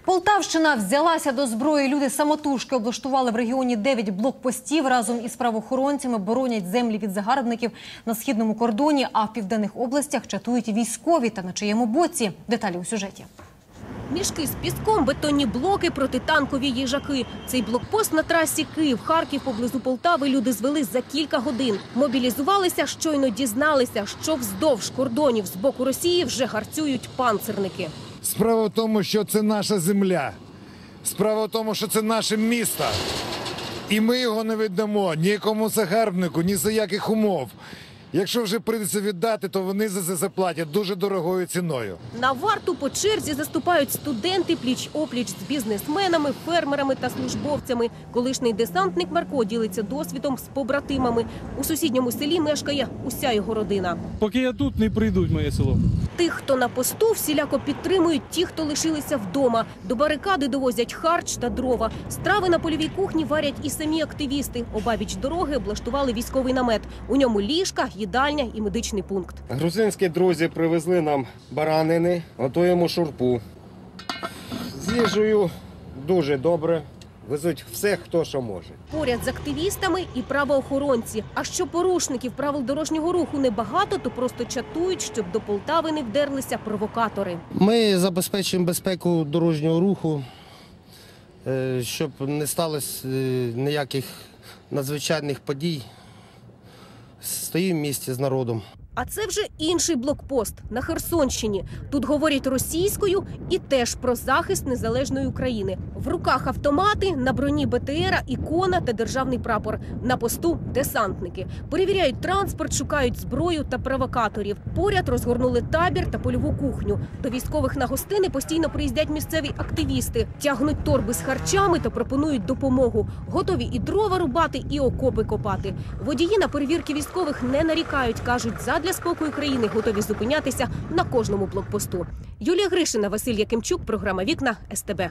Полтавщина взялася до зброї. Люди самотужки облаштували в регіоні 9 блокпостів. Разом із правоохоронцями боронять землі від загарбників на східному кордоні. А в південних областях чатують військові та на чиєму боці. Деталі у сюжеті. Мішки з піском, бетонні блоки, протитанкові їжаки. Цей блокпост на трасі Київ-Харків поблизу Полтави люди звели за кілька годин. Мобілізувалися, щойно дізналися, що вздовж кордонів з боку Росії вже гарцюють панцирники. Справа в тому, що це наша земля. Справа в тому, що це наше місто. І ми його не віддамо ніякому загарбнику, ні за яких умов. Якщо вже прийдеться віддати, то вони за це заплатять дуже дорогою ціною. На варту по черзі заступають студенти пліч-опліч з бізнесменами, фермерами та службовцями. Колишній десантник Марко ділиться досвідом з побратимами. У сусідньому селі мешкає уся його родина. Поки я тут, не прийдуть моє село. Тих, хто на посту, всіляко підтримують ті, хто лишилися вдома. До барикади довозять харч та дрова. Страви на польовій кухні варять і самі активісти. Обабіч дороги облаштували військовий намет. У ньому ліжка, їдальня і медичний пункт. Грузинські друзі привезли нам баранини, готуємо шурпу. З їжею дуже добре. Везуть все, хто що може. Поряд з активістами і правоохоронці. А що порушників правил дорожнього руху небагато, то просто чатують, щоб до Полтави не вдерлися провокатори. Ми забезпечуємо безпеку дорожнього руху, е, щоб не сталося е, ніяких надзвичайних подій. Стоїмо в місті з народом. А це вже інший блокпост на Херсонщині. Тут говорять російською і теж про захист незалежної України. В руках автомати, на броні БТРа, ікона та державний прапор. На посту десантники. Перевіряють транспорт, шукають зброю та провокаторів. Поряд розгорнули табір та польову кухню. До військових на гостини постійно приїздять місцеві активісти, тягнуть торби з харчами та пропонують допомогу. Готові і дрова рубати, і окопи копати. Водії на перевірки військових не нарікають. кажуть, задля спокою країни готові зупинятися на кожному блокпосту. Юлія Гришина, Василь Якимчук, програма Вікна СТБ.